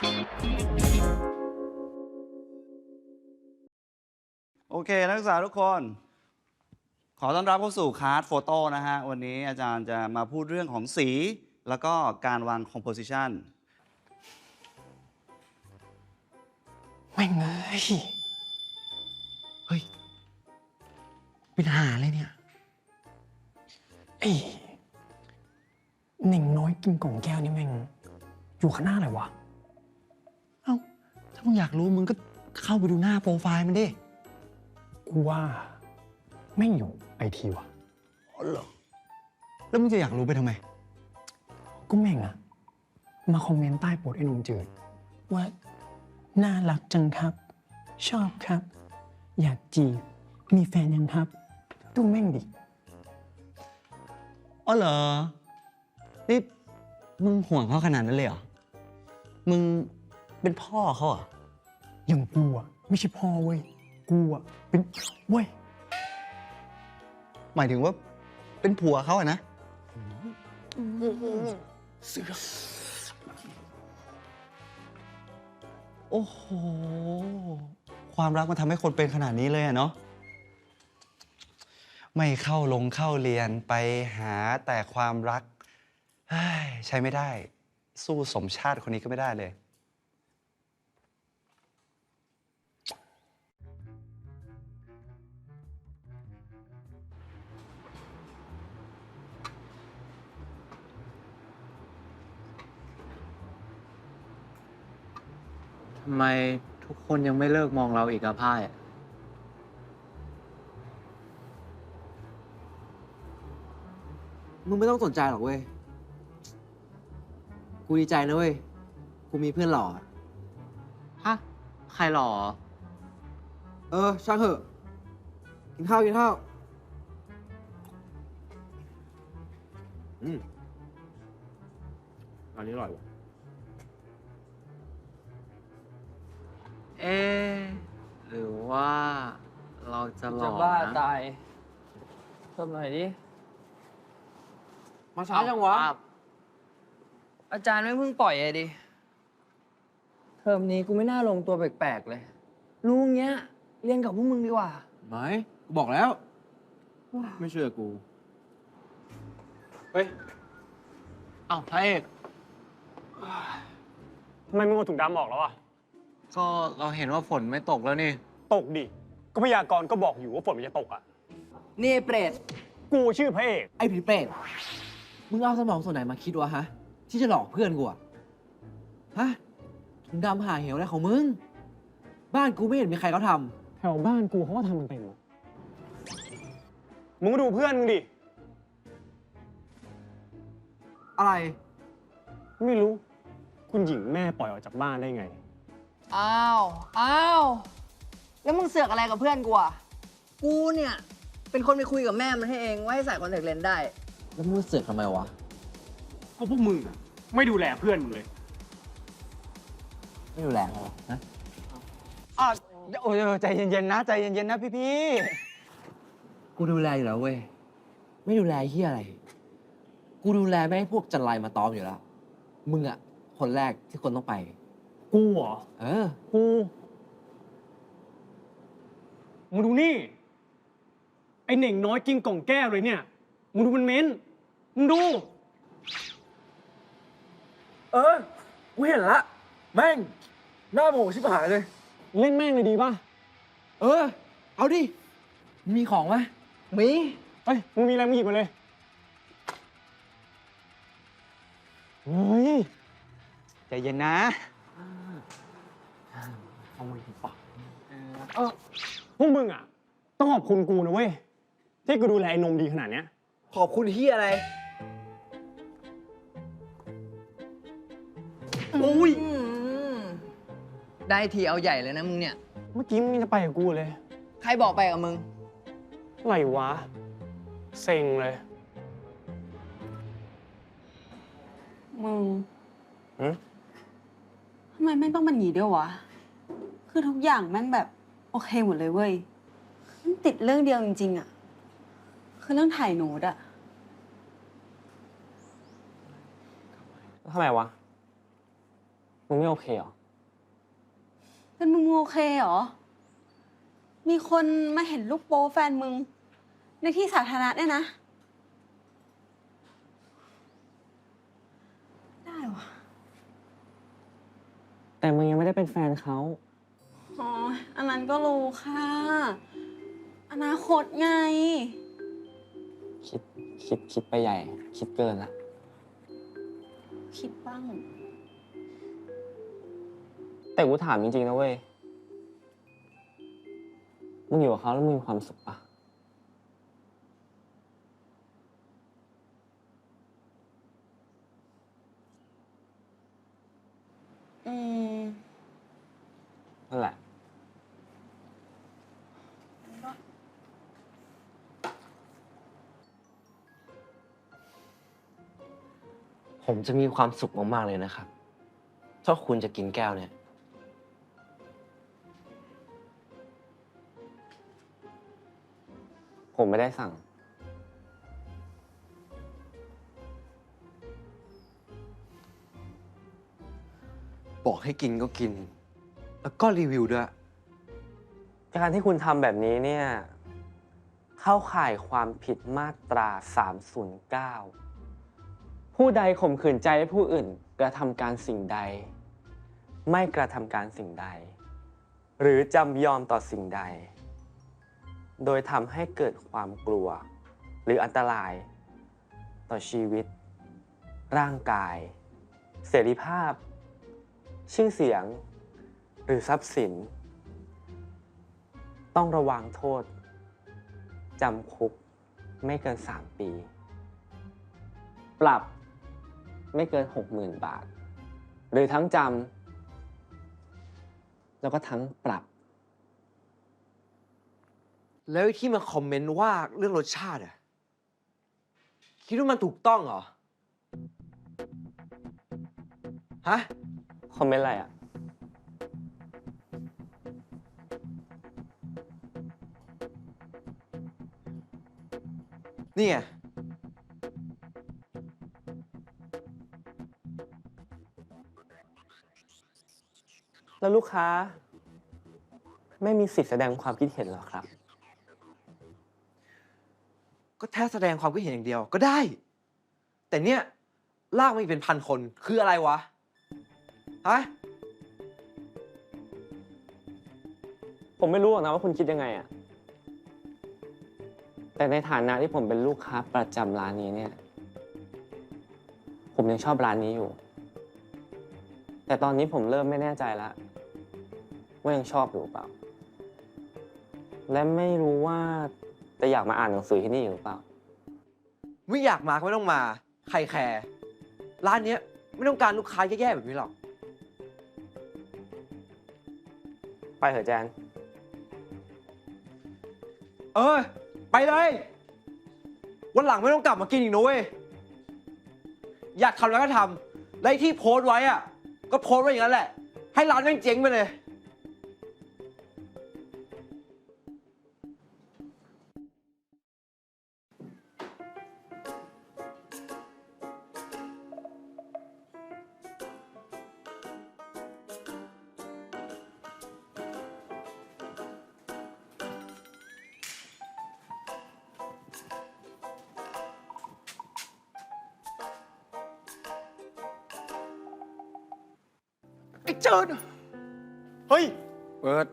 โอเค นักศึกษาทุกคน ขอต้อนรับเข้าสู่คลาสโฟโต้นะฮะ วันนี้อาจารย์จะมาพูดเรื่องของสี แล้วก็การวางคอมโพสิชันแม่งเอ้ยเฮ้ย เป็นหาอะไรเนี่ยไอ้หนึ่งน้อยกินกล่องแก้วนี่แม่ง อยู่ข้างหน้าอะไรวะ ถ้ามึงอยากรู้มึงก็เข้าไปดูหน้าโปรไฟล์มันดิ กูว่าแม่งอยู่ไอทีวะอ๋อเหรอ แล้วมึงจะอยากรู้ไปทำไม ก็แม่งอะมาคอมเมนต์ใต้โพสต์ไอ้หนุ่มจืด ว่า น่ารักจังครับ ชอบครับ อยากจีบ มีแฟนยังครับ ดูแม่งดิ อ๋อเหรอ นี่มึงห่วงเขาขนาดนั้นเลยเหรอ มึง เป็นพ่อเขาเหรออย่างกูอะไม่ใช่พ่อเว้ย กูอะเป็นเว้ย หมายถึงว่าเป็นผัวเขาอะนะ เสือโอ้โห ความรักมันทำให้คนเป็นขนาดนี้เลยอะเนาะ ไม่เข้าลงเข้าเรียนไปหาแต่ความรักเฮ้ยใช้ไม่ได้ สู้สมชาติคนนี้ก็ไม่ได้เลยำไมทุกคนยังไม่เลิกมองเราอีกอะพ่ายมึงไม่ต้องสนใจหรอกเว้ย กูดีใจนะเว้ย กูมีเพื่อนหล่ออะฮะ ใครหล่อ เออ ช่างเถอะ กินข้าว กินข้าว อืมอันนี้อร่อยว่ะ เอ๊ะหรือว่าเราจะหล่จะอบ้านะตายเพิ่มหน่อยดิ มาช้าจังวะ อ้าอาจารย์ไม่เพิ่งปล่อยเลยดิ เทอมนี้กูไม่น่าลงตัวแปลกๆเลย รู้เงี้ย เรียนกับพวกมึงดีกว่า ไหมกูบอกแล้ว ไม่เชื่อกู เฮ้ยเอ้าพระเอก ทำไมมึงเอาถุงดำออกแล้วอะ ก็เราเห็นว่าฝนไม่ตกแล้วนี่ ตกดิ ก็พยากรณ์ก็บอกอยู่ว่าฝนมันจะตกอะนี่ไอ้เปรต กูชื่อพระเอก ไอ้ผีเปรต มึงเอาสมองส่วนไหนมาคิดวะฮะ ที่จะหลอกเพื่อนกูอะฮะถุงดำหาเหวอะไรของมึง บ้านกูไม่เห็นมีใครเขาทแถวบ้านกูเขาก็ทำมันเป็นวะมึงก็ดูเพื่อนมึงดิำอะไร ไม่รู้ คุณหญิงแม่ปล่อยออกจากบ้านได้ไง อ้าว อ้าว แล้วมึงเสือกอะไรกับเพื่อนกูอะ กูเนี่ย เป็นคนไปคุยกับแม่มันให้เองว่าให้ใส่คอนแทคเลนส์ได้ แล้วมึงเสือกทำไมวะ ก็พวกมึงอะไม่ดูแลเพื่อนมึงเลย ไม่ดูแลเขานะอะโอ้ยใจเย็นๆนะ ใจเย็นๆนะพี่กูดูแลอยู่แล้วเว้ย ไม่ดูแลเฮียอะไร กูดูแลไม่ให้พวกจันไรมาตอมอยู่แล้ว มึงอะคนแรกที่คนต้องไป กูเหรอ เออ กูมึงดูนี่ ไอเหน่งน้อยกินกล่องแก้วเลยเนี่ยมึงดูมันเม้นมึงดู เออกูเห็นละ แม่ง หน้าโมโหชิบหายเลย เล่นแม่งเลยดีป่ะ เออ เอาดิ มีของไหมมีเฮ้ย มึงมีอะไรมึงหยิบมาเลย เฮ้ยๆใจเย็นนะ เอามาปากเออพวกมึงอะ ต้องขอบคุณกูนะเว้ย ที่กูดูแลไอ้นมดีขนาดเนี้ย ขอบคุณเฮียอะไร อุ้ย ได้ทีเอาใหญ่เลยนะมึงเนี่ย เมื่อกี้มึงยังจะไปกับกูเลย ใครบอกไปกับมึง อะไรวะ เซ็งเลย มึงหือทำไมแม่งต้องมันหนีด้วยวะ คือทุกอย่างแม่งแบบโอเคหมดเลยเว้ยมันติดเรื่องเดียวจริง ๆอะคือเรื่องถ่ายโน้ตอะทำไมวะ มึงไม่โอเคเหรอ เป็นมึงมึงโอเคเหรอ มีคนมาเห็นลูกโป๊แฟนมึง ในที่สาธารณะเนี่ยนะ ได้วะแต่มึงยังไม่ได้เป็นแฟนเขา อ๋อ อันนั้นก็รู้ค่ะ อนาคตไง คิดคิดคิดไปใหญ่ คิดเกินละคิดบ้าง แต่กูถามจริงๆนะเว้ย มึงอยู่กับเขาแล้วมึงมีความสุขปะอืม ผมจะมีความสุขมาก ๆ เลยนะครับ ถ้าคุณจะกินแก้วเนี่ย ผมไม่ได้สั่ง บอกให้กินก็กิน แล้วก็รีวิวด้วย การที่คุณทำแบบนี้เนี่ย เข้าข่ายความผิดมาตรา 309 ผู้ใดข่มขืนใจให้ผู้อื่นกระทำการสิ่งใด ไม่กระทำการสิ่งใด หรือจำยอมต่อสิ่งใด โดยทำให้เกิดความกลัว หรืออันตราย ต่อชีวิต ร่างกาย เสรีภาพ ชื่อเสียง หรือทรัพย์สิน ต้องระวังโทษจำคุกไม่เกิน 3 ปี ปรับ ไม่เกิน 60,000 บาท หรือทั้งจำแล้วก็ทั้งปรับ แล้วไอ้ที่มาคอมเมนต์ว่าเรื่องรสชาติอะคิดว่ามันถูกต้องเหรอ ฮะ คอมเมนต์อะไรอะนี่ไง แล้วลูกค้า ไม่มีสิทธิ์แสดงความคิดเห็นเหรอครับ ก็แค่แสดงความคิดเห็นอย่างเดียวก็ได้ แต่เนี่ยลากมาอีกเป็นพันคนคืออะไรวะฮะผมไม่รู้หรอกนะว่าคุณคิดยังไงอะแต่ในฐานะที่ผมเป็นลูกค้าประจำร้านนี้เนี่ย ผมยังชอบร้านนี้อยู่ แต่ตอนนี้ผมเริ่มไม่แน่ใจแล้วว่ายังชอบอยู่หรือเปล่า และไม่รู้ว่าจะอยากมาอ่านหนังสือที่นี่อยู่หรือเปล่า ไม่อยากมาก็ไม่ต้องมา ใครแคร์ร้านเนี้ยไม่ต้องการลูกค้าแย่ๆแบบนี้หรอก ไปเถอะแจน เออ ไปเลย วันหลังไม่ต้องกลับมากินอีกนะเว้ย อยากทำอะไรก็ทำและไอ้ที่โพสต์ไว้อะ ก็โพสต์ไว้อย่างนั้นแหละ ให้ร้านแม่งเจ๊งไปเลย ไอ้เจิดเฮ้ยเปิด